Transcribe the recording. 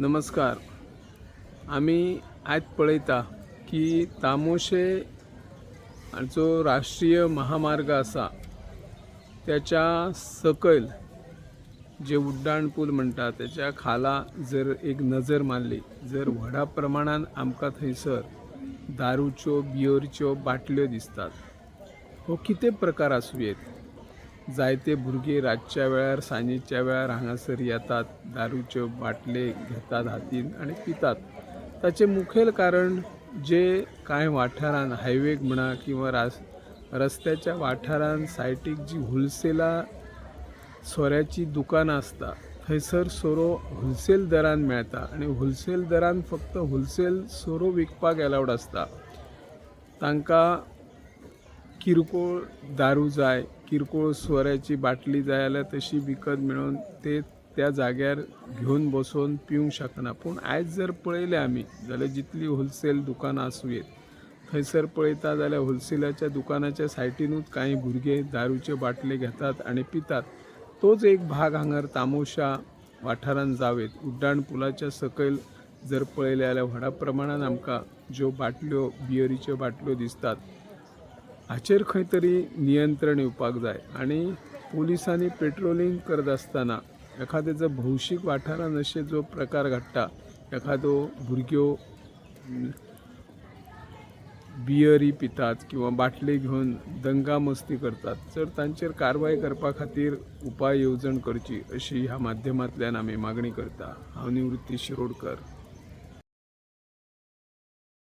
नमस्कार. आम्ही आयत पळयता की तामोशे जो राष्ट्रीय महामार्ग असा त्याच्या सकयल जे उड्डाण पूल म्हणटा त्याच्या खाला जर एक नजर मारली जर व्हडा प्रमाणान आमकां थंयसर दारूच्यो बियोरच्यो बाटल्यो दिसतात. हो कितें प्रकार आसूं येत जायते भुरगे रातच्या वेळार सांजेच्या वेळार हांगासर येतात दारूच्यो बाटले घेतात हातीन आनी पितात. ताचें मुखेल कारण जे कांय वाठारांत हायवेक म्हणा किंवा रास रस्त्याच्या वाठारांत सायटीक जी होलसेला सोऱ्याची दुकानां आसता थंयसर सोरो होलसेल दरान मेळटा आनी होलसेल दरान फक्त होलसेल सोरो विकपाक एलावड आसता तांकां किरकोळ दारू जाय किरकोळ स्वराची बाटली जाय जाल्यार तशी विकत मेळोन ते त्या जाग्यार घेवन बसोन पिवंक शकना पूण आयज जर पळयलें आमी जाल्यार जितली होलसेल दुकानां आसूं येत थंयसर पळयता जाल्यार होलसेलाच्या दुकानाच्या सायटीनूच कांय भुरगे दारूचे बाटले घेतात आनी पितात. तोच एक भाग हांगर तामोशा वाठारांत जावेत. उड्डाण पुलाच्या सकयल जर पळयलें जाल्यार व्हडा प्रमाणान आमकां ज्यो बाटल्यो बियरीच्यो बाटल्यो दिसतात. हाचेर खंय तरी नियंत्रण येवपाक जाय आनी पुलिसांनी पेट्रोलिंग करत आसतना एखाद्याचो भौशीक वाठारांत अशे जो प्रकार घडटा एखादो भुरग्यो बियरी पितात किंवा बाटली घेवन दंगा मस्ती करतात तर तांचेर कारवाय करपा खातीर उपाय येवजण करची अशी ह्या माध्यमांतल्यान आमी मागणी करता. हांव निवृत्ती शिरोडकर.